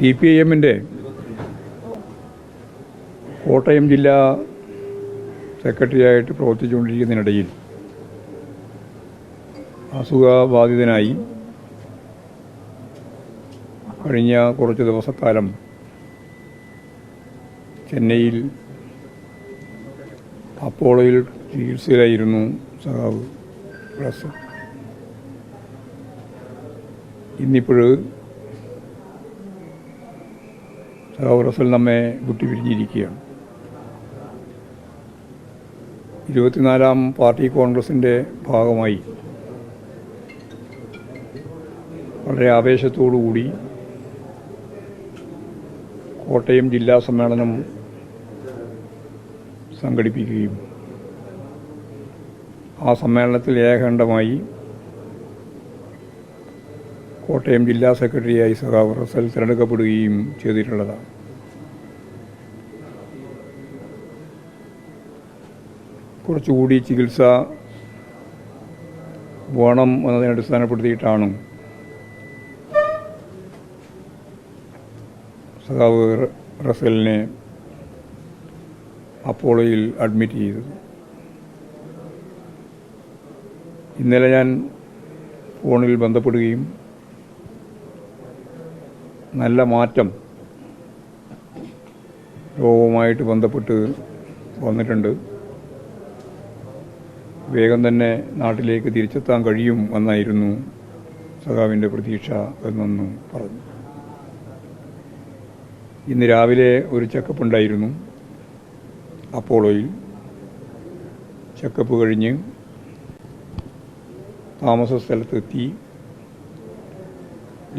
C P I എമ്മിന്റെ കോട്ടയം ജില്ലാ സെക്രട്ടറിയായിട്ട് പ്രവർത്തിച്ചുകൊണ്ടിരിക്കുന്നതിനിടയിൽ അസുഖബാധിതനായി കഴിഞ്ഞ കുറച്ച് ദിവസക്കാലം ചെന്നൈയിൽ അപ്പോളോയിൽ ചികിത്സയിലായിരുന്നു സഖാവ് പ്രസ്. ഇന്നിപ്പോൾ റസൽ നമ്മെ വിട്ടുപിരിഞ്ഞിരിക്കുകയാണ്. ഇരുപത്തിനാലാം പാർട്ടി കോൺഗ്രസിന്റെ ഭാഗമായി വളരെ ആവേശത്തോടുകൂടി കോട്ടയം ജില്ലാ സമ്മേളനം സംഘടിപ്പിക്കുകയും ആ സമ്മേളനത്തിൽ ഏകണ്ഠമായി കോട്ടയം ജില്ലാ സെക്രട്ടറിയായി സഖാവ് റസൽ തിരഞ്ഞെടുക്കപ്പെടുകയും ചെയ്തിട്ടുള്ളതാണ്. കുറച്ചുകൂടി ചികിത്സ വേണം എന്നതിനെ അടിസ്ഥാനപ്പെടുത്തിയിട്ടാണ് സഖാവ് റസലിനെ അപ്പോളോയിൽ അഡ്മിറ്റ് ചെയ്തത്. ഇന്നലെ ഞാൻ ഫോണിൽ ബന്ധപ്പെടുകയും നല്ല മാറ്റം രോഗവുമായിട്ട് ബന്ധപ്പെട്ട് വന്നിട്ടുണ്ട്. വേഗം തന്നെ നാട്ടിലേക്ക് തിരിച്ചെത്താൻ കഴിയും എന്നായിരുന്നു സഖാവിന്റെ പ്രതീക്ഷ എന്നൊന്ന് പറഞ്ഞു. ഇന്ന് രാവിലെ ഒരു ചെക്കപ്പ് ഉണ്ടായിരുന്നു. അപ്പോളോയിൽ ചെക്കപ്പ് കഴിഞ്ഞ് താമസ സ്ഥലത്തെത്തി.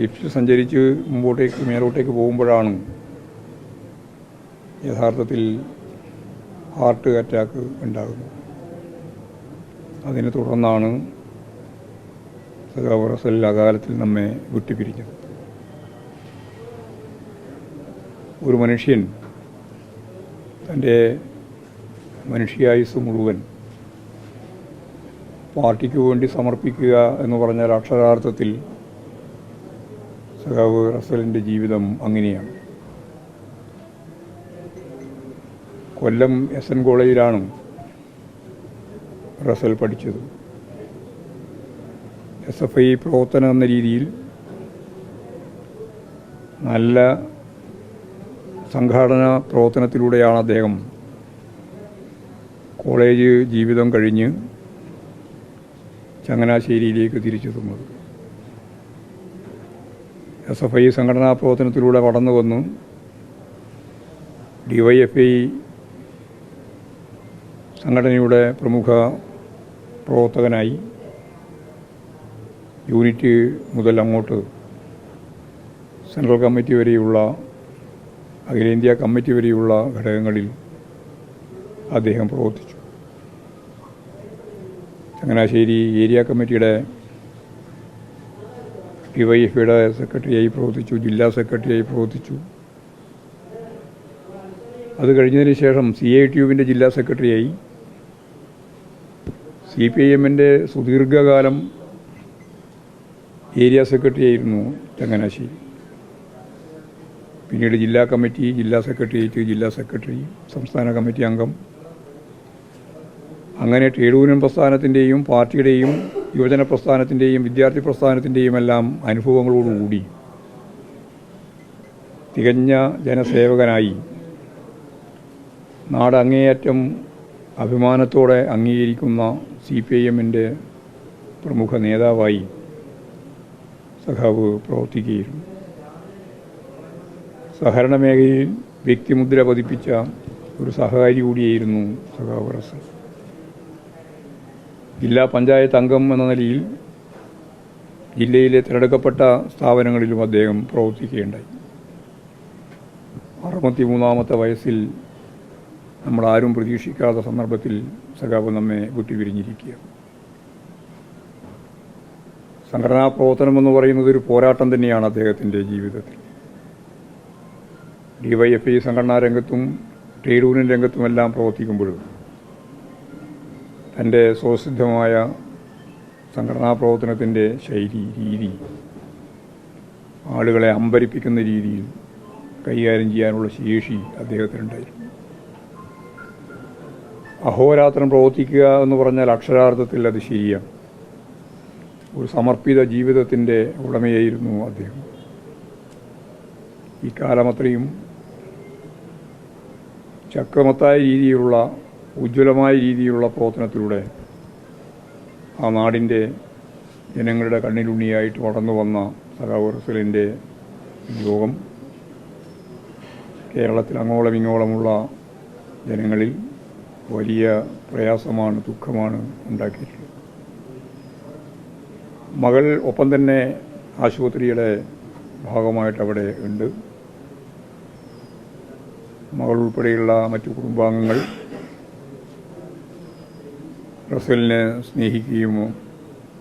ലിഫ്റ്റ് സഞ്ചരിച്ച് മുമ്പോട്ടേക്ക് മേലോട്ടേക്ക് പോകുമ്പോഴാണ് യഥാർത്ഥത്തിൽ ഹാർട്ട് അറ്റാക്ക് ഉണ്ടാകുന്നത്. അതിനെ തുടർന്നാണ് സഖാവ് റസൽ അകാലത്തിൽ നമ്മെ വിട്ടുപിരിഞ്ഞത്. ഒരു മനുഷ്യൻ തന്റെ മനുഷ്യായുസ് മുഴുവൻ പാർട്ടിക്ക് വേണ്ടി സമർപ്പിക്കുക എന്ന് പറഞ്ഞാൽ അക്ഷരാർത്ഥത്തിൽ സഖാവ് റസലിന്റെ ജീവിതം അങ്ങനെയാണ്. കൊല്ലം എസ് എൻ കോളേജിലാണ് റസൽ പഠിച്ചത്. എസ് എഫ് ഐ പ്രവർത്തനം എന്ന രീതിയിൽ നല്ല സംഘാടന പ്രവർത്തനത്തിലൂടെയാണ് അദ്ദേഹം കോളേജ് ജീവിതം കഴിഞ്ഞ് ചങ്ങനാശ്ശേരിയിലേക്ക് തിരിച്ചെത്തുന്നത് എസ് എഫ് ഐ സംഘടനാ പ്രവർത്തനത്തിലൂടെ കടന്നു വന്നു. ഡിവൈഎഫ് ഐ സംഘടനയുടെ പ്രമുഖ പ്രവർത്തകനായി യൂണിറ്റ് മുതൽ അങ്ങോട്ട് സെൻട്രൽ കമ്മിറ്റി വരെയുള്ള അഖിലേന്ത്യാ കമ്മിറ്റി വരെയുള്ള ഘടകങ്ങളിൽ അദ്ദേഹം പ്രവർത്തിച്ചു. ചങ്ങനാശ്ശേരി ഏരിയ കമ്മിറ്റിയുടെ ഡിവൈഎഫ്ഐയുടെ സെക്രട്ടറിയായി പ്രവർത്തിച്ചു ജില്ലാ സെക്രട്ടറിയായി പ്രവർത്തിച്ചു. അത് കഴിഞ്ഞതിന് ശേഷം സി ഐ ടി യുവിന്റെ ജില്ലാ സെക്രട്ടറിയായി സി പി ഐ എമ്മിന്റെ സുദീർഘകാലം ഏരിയ സെക്രട്ടറി ആയിരുന്നു ചങ്ങനാശ്ശേരി. പിന്നീട് ജില്ലാ കമ്മിറ്റി ജില്ലാ സെക്രട്ടേറിയറ്റ് ജില്ലാ സെക്രട്ടറി സംസ്ഥാന കമ്മിറ്റി അംഗം. അങ്ങനെ ട്രേഡ് യൂണിയൻ പ്രസ്ഥാനത്തിന്റെയും പാർട്ടിയുടെയും യുവജന പ്രസ്ഥാനത്തിന്റെയും വിദ്യാർത്ഥി പ്രസ്ഥാനത്തിന്റെയും എല്ലാം അനുഭവങ്ങളോടുകൂടി തികഞ്ഞ ജനസേവകനായി നാട് അങ്ങേയറ്റം അഭിമാനത്തോടെ അംഗീകരിക്കുന്ന സി പി ഐ എമ്മിന്റെ പ്രമുഖ നേതാവായി സഖാവ് പ്രവർത്തിക്കുകയായിരുന്നു. സഹകരണ മേഖലയിൽ വ്യക്തിമുദ്ര പതിപ്പിച്ച ഒരു സഹകാരി കൂടിയായിരുന്നു സഖാവ് റസൽ. ജില്ലാ പഞ്ചായത്ത് അംഗം എന്ന നിലയിൽ ജില്ലയിലെ തിരഞ്ഞെടുക്കപ്പെട്ട സ്ഥാപനങ്ങളിലും അദ്ദേഹം പ്രവർത്തിക്കുകയുണ്ടായി. അറുപത്തി മൂന്നാമത്തെ വയസ്സിൽ നമ്മളാരും പ്രതീക്ഷിക്കാത്ത സന്ദർഭത്തിൽ സഖാവ് നമ്മെ വിട്ടുപിരിഞ്ഞിരിക്കുക. സംഘടനാ പ്രവർത്തനം എന്ന് പറയുന്നത് ഒരു പോരാട്ടം തന്നെയാണ് അദ്ദേഹത്തിന്റെ ജീവിതത്തിൽ. ഡി വൈ എഫ് ഐ സംഘടനാ രംഗത്തും ട്രേഡ് യൂണിയൻ രംഗത്തുമെല്ലാം പ്രവർത്തിക്കുമ്പോഴും തന്റെ സ്വസിദ്ധമായ സംഘടനാ പ്രവർത്തനത്തിന്റെ ശൈലി രീതി ആളുകളെ അമ്പരിപ്പിക്കുന്ന രീതിയിൽ കൈകാര്യം ചെയ്യാനുള്ള ശേഷി അദ്ദേഹത്തിനുണ്ടായിരുന്നു. അഹോരാത്രം പ്രവർത്തിക്കുക എന്ന് പറഞ്ഞാൽ അക്ഷരാർത്ഥത്തിൽ അത് ശരിയാണ്. ഒരു സമർപ്പിത ജീവിതത്തിന്റെ ഉടമയായിരുന്നു അദ്ദേഹം. ഈ കാലമത്രയും ചക്രമത്തായ രീതിയിലുള്ള ഉജ്ജ്വലമായ രീതിയിലുള്ള പ്രവർത്തനത്തിലൂടെ ആ നാടിന്റെ ജനങ്ങളുടെ കണ്ണിലുണ്ണിയായിട്ട് വളർന്നു വന്ന സഖാവ് റസലിന്റെ യോഗം കേരളത്തിൽ അങ്ങോളം ഇങ്ങോളമുള്ള ജനങ്ങളിൽ വലിയ പ്രയാസമാണ് ദുഃഖമാണ് ഉണ്ടാക്കിയിട്ടുള്ളത്. മകൾ ഒപ്പം തന്നെ ആശുപത്രിയുടെ ഭാഗമായിട്ട് അവിടെ ഉണ്ട്. മകൾ ഉൾപ്പെടെയുള്ള മറ്റു കുടുംബാംഗങ്ങൾ റസലിനെ സ്നേഹിക്കുകയും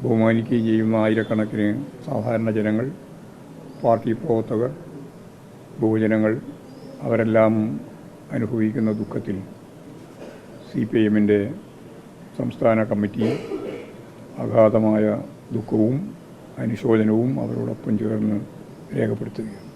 ബഹുമാനിക്കുകയും ചെയ്യുന്ന ആയിരക്കണക്കിന് സാധാരണ ജനങ്ങൾ പാർട്ടി പ്രവർത്തകർ ബഹുജനങ്ങൾ അവരെല്ലാം അനുഭവിക്കുന്ന ദുഃഖത്തിൽ സി പി എമ്മിന്റെ സംസ്ഥാന കമ്മിറ്റി അഗാധമായ ദുഃഖവും അനുശോചനവും അവരോടൊപ്പം ചേർന്ന് രേഖപ്പെടുത്തുകയാണ്.